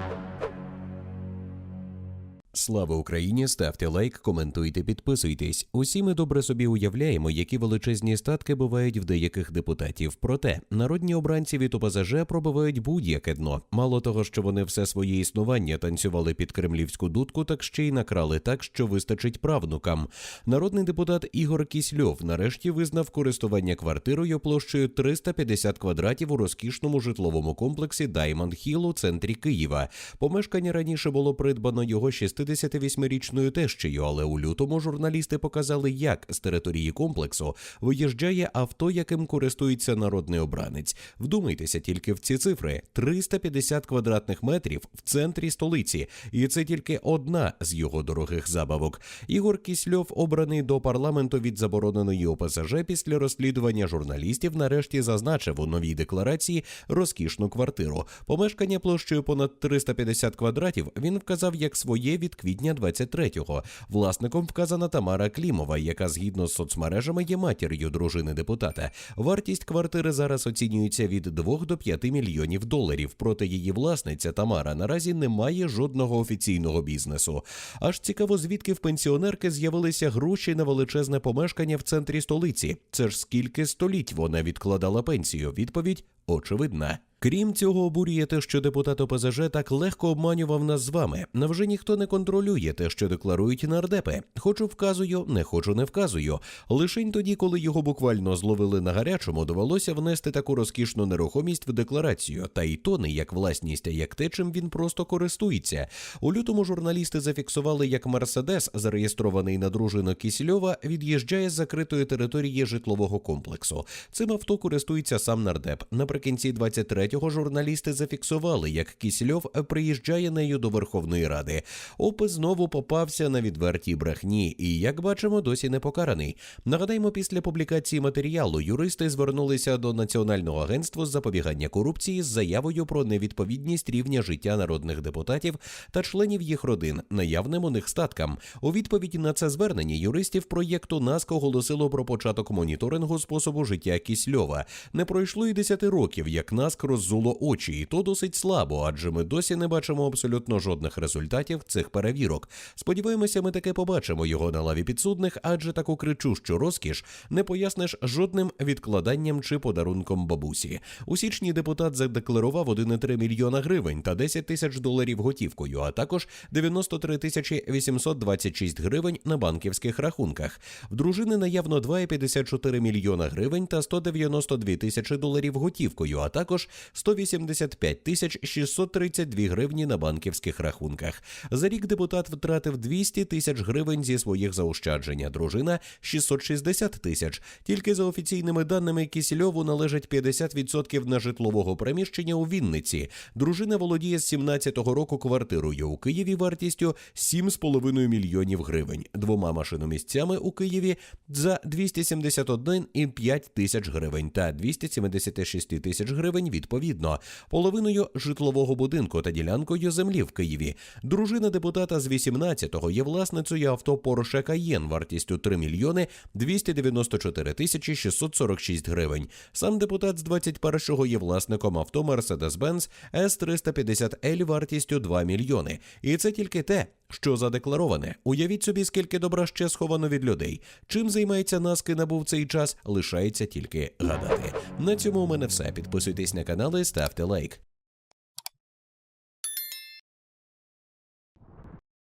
Thank you. Слава Україні! Ставте лайк, коментуйте, підписуйтесь. Усі ми добре собі уявляємо, які величезні статки бувають в деяких депутатів. Проте народні обранці від ОПЗЖ пробивають будь-яке дно. Мало того, що вони все своє існування танцювали під кремлівську дудку, так ще й накрали так, що вистачить правнукам. Народний депутат Ігор Кісльов нарешті визнав користування квартирою площею 350 квадратів у розкішному житловому комплексі Даймонд Хіл у центрі Києва. Помешкання раніше було придбано його 68-річною тещею, але у лютому журналісти показали, як з території комплексу виїжджає авто, яким користується народний обранець. Вдумайтеся тільки в ці цифри: 350 квадратних метрів в центрі столиці, і це тільки одна з його дорогих забавок. Ігор Кісльов, обраний до парламенту від забороненої ОПЗЖ після розслідування журналістів, нарешті зазначив у новій декларації розкішну квартиру. Помешкання площею понад 350 квадратів він вказав як своє від квітня 23-го. Власником вказана Тамара Клімова, яка згідно з соцмережами є матір'ю дружини депутата. Вартість квартири зараз оцінюється від 2 до 5 мільйонів доларів. Проте її власниця Тамара наразі не має жодного офіційного бізнесу. Аж цікаво, звідки в пенсіонерки з'явилися гроші на величезне помешкання в центрі столиці. Це ж скільки століть вона відкладала пенсію? Відповідь очевидна. Крім цього, обурює те, що депутат ОПЗЖ так легко обманював нас з вами. Невже ніхто не контролює те, що декларують нардепи? Хочу вказую, не хочу не вказую. Лишень тоді, коли його буквально зловили на гарячому, довелося внести таку розкішну нерухомість в декларацію, та й то не як власність, а як те, чим він просто користується. У лютому журналісти зафіксували, як Мерседес, зареєстрований на дружину Кісільова, від'їжджає з закритої території житлового комплексу. Цим авто користується сам нардеп. Наприкінці 23-го журналісти зафіксували, як Кісільов приїжджає нею до Верховної Ради. Опис знову попався на відвертій брехні, і як бачимо, досі не покараний. Нагадаємо, після публікації матеріалу юристи звернулися до Національного агентства з запобігання корупції з заявою про невідповідність рівня життя народних депутатів та членів їх родин наявним у них статкам. У відповідь на це звернення юристів проєкту НАСК оголосило про початок моніторингу способу життя Кісльова. Не пройшло і 10 років, як НАСК роззуло очі, і то досить слабо, адже ми досі не бачимо абсолютно жодних результатів цих перевірок. Сподіваємося, ми таки побачимо його на лаві підсудних, адже таку кричущу розкіш не поясниш жодним відкладанням чи подарунком бабусі. У січні депутат задекларував 1,3 мільйона гривень та 10 тисяч доларів готівкою, а також 93 тисячі 826 гривень на банківських рахунках. В дружини наявно 2,54 мільйона гривень та 192 тисячі доларів готівкою, а також 185 тисяч 632 гривні на банківських рахунках. За рік депутат втратив 200 тисяч гривень зі своїх заощадження. Дружина 660 тисяч. Тільки за офіційними даними Кісільову належить 50% на житлового приміщення у Вінниці. Дружина володіє з 17-го року квартирою у Києві вартістю 7,5 мільйонів гривень, двома машиномісцями у Києві за 271,5 тисяч гривень та 276 тисяч гривень відповідно, половиною житлового будинку та ділянкою землі в Києві. Дружина депутата з 18-го є власницею авто Porsche Cayenne вартістю 3 мільйони 294 тисячі 646 гривень. Сам депутат з 21-го є власником авто Mercedes-Benz S350L вартістю 2 мільйони. І це тільки те, що задеклароване. Уявіть собі, скільки добра ще сховано від людей. Чим займається Наски набув цей час, лишається тільки гадати. На цьому у мене все. Підписуйтесь на канал і ставте лайк.